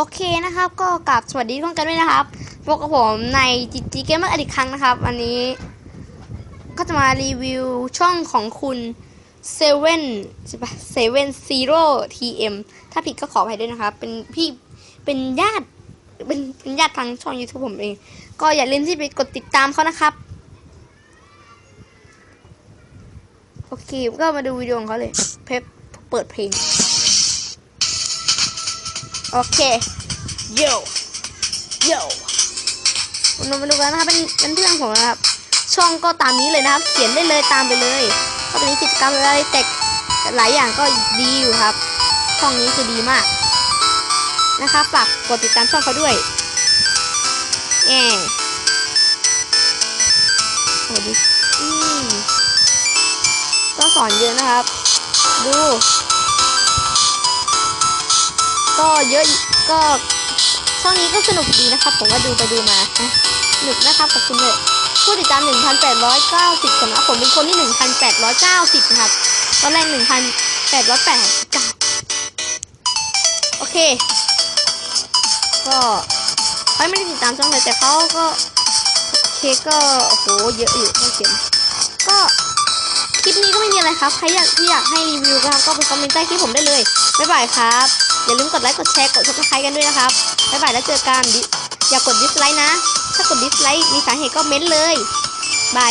โอเคนะครับก็กลับสวัสดีทุกคนด้วยนะครับพบกับผมในจีจีเกมเมอร์อีกครั้งนะครับวันนี้ ก็จะมารีวิวช่องของคุณเซเว่นใช่ปะเซเว่นซีโร่ทีเอ็มถ้าผิดก็ขออภัยด้วยนะครับ เป็นพี่เป็นญาติเป็นเป็นญาติทางช่อง YouTube ผมเอง ก็อย่าลืมที่ไปกดติดตามเขานะครับ โอเค ก็มาดูวิดีโอของเขาเลย เพปเปิดเพลง โอเคโยโยเรามาดูกันนะครับเป็นเป็นเพื่อนผมนะครับ ช่องก็ตามนี้เลยนะครับ เขียนได้เลยตามไปเลยก็จะมีกิจกรรมอะไรแต่หลายอย่างก็ดีอยู่ครับ ช่องนี้คือดีมากนะครับฝากกดติดตามช่องเขาด้วยแง่โอ้ดิอืมก็สอนเยอะนะครับ ดู ก็เยอะก็ช่องนี้ก็สนุกดีนะครับ ผมก็ดูไปดูมานะสนุกนะครับขอบคุณเลยผู้ติดตาม 1,890คนนะผมเป็นคนที่ 1,890 นะครับตอนแรก1,889โอเค ก็เขาไม่ได้ติดตามช่องเลยแต่เขาก็ โอเคก็โอ้โหเยอะอยู่ไม่เขียนก็ คลิปนี้ก็ไม่มีอะไรครับ ใครอยากที่อยากให้รีวิวก็ครับก็ไปคอมเมนต์ใต้คลิปผมได้เลย บ๊ายบายครับ อย่าลืมกดไลค์ กดแชร์ กดซับสไครต์กันด้วยนะครับ บ๊ายบายแล้วเจอกันดิอย่ากดดิสไลค์นะ ถ้ากดดิสไลค์มีสาเหตุก็เม้นเลย บาย